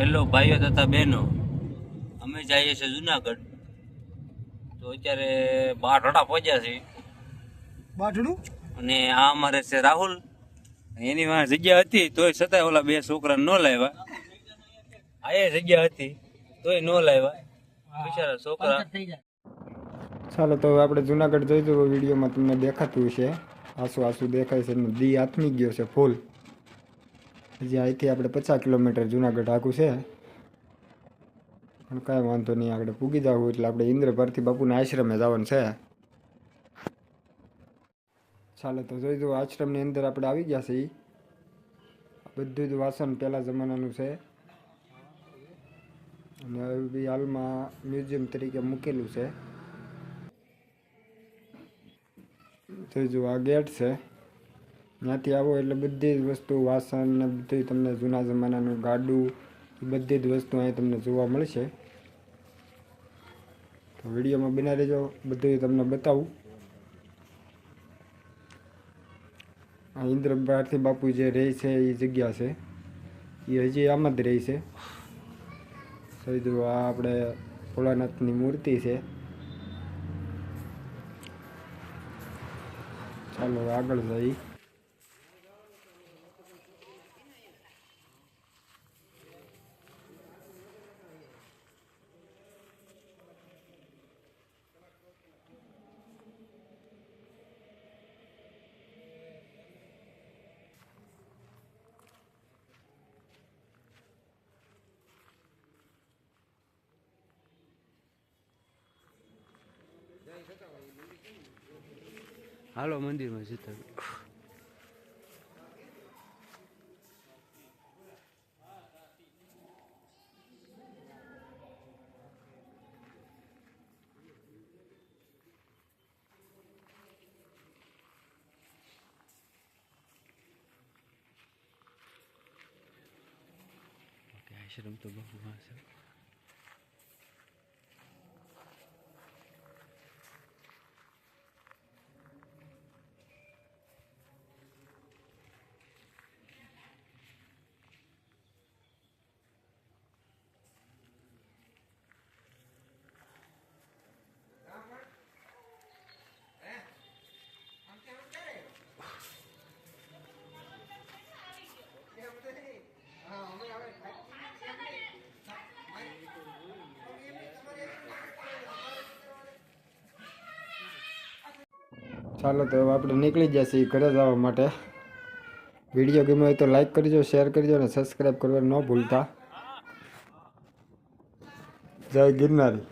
Hello ભાઈઓ તથા બહેનો અમે જઈએ છીએ જુનાગઢ. તો અત્યારે બાર રડા પહોંચ્યા છીએ બાટડું અને આ અમારે છે રાહુલ. એની વાંહે જગ્યા હતી તોય છતાંય ઓલા બે છોકરાને ન લાવ્યા. આ એ જગ્યા હતી તોય ન લાવ્યા. બિચારા છોકરા. ચાલો તો આપણે જુનાગઢ જોઈશું વિડીયોમાં તમને દેખાતું છે આસુ આસુ દેખાય છે દી આથમી ગયો છે ફૂલ. હજી અહીંથી આપણે પચાસ કિલોમીટર જુનાગઢ આખું છે. પણ કાંઈ વાંધો નહીં, આગળ પૂગી જવું એટલે આપણે ઇન્દ્ર ભારતી બાપુના આશ્રમે જવાનું છે. ચાલો તો જોઈ જુઓ, આશ્રમની અંદર આપણે આવી ગયા છીએ. બધું જ વાસણ પહેલાં જમાનાનું છે. અને હવે બી હાલમાં મ્યુઝિયમ તરીકે મૂકેલું છે. જોઈ જુઓ, આ ગેટ છે. ત્યાંથી આવો એટલે બધી જ વસ્તુ, વાસણ ને બધી તમને જૂના જમાનાનું ગાડું બધી જ વસ્તુ અહીં તમને જોવા મળશે. તો વિડીયોમાં બના રહેજો બધું તમને બતાવું. આ ઇન્દ્ર ભારતી બાપુ જે રહે છે, એ જગ્યા છે. એ હજી આમ જ રહે છે. જોઈ આ આપણે ભોળાનાથની મૂર્તિ છે. ચાલો આગળ જઈ હાલો મંદિરમાં જતા આશ્રમ તો બહુ છે ચાલો તો હવે આપણે નીકળી જશે ઘરે જવા માટે. વીડિયો ગમ્યો હોય તો લાઈક કરજો શેર કરજો અને સબસ્ક્રાઈબ કરવા ન ભૂલતા. જય ગિરનારી.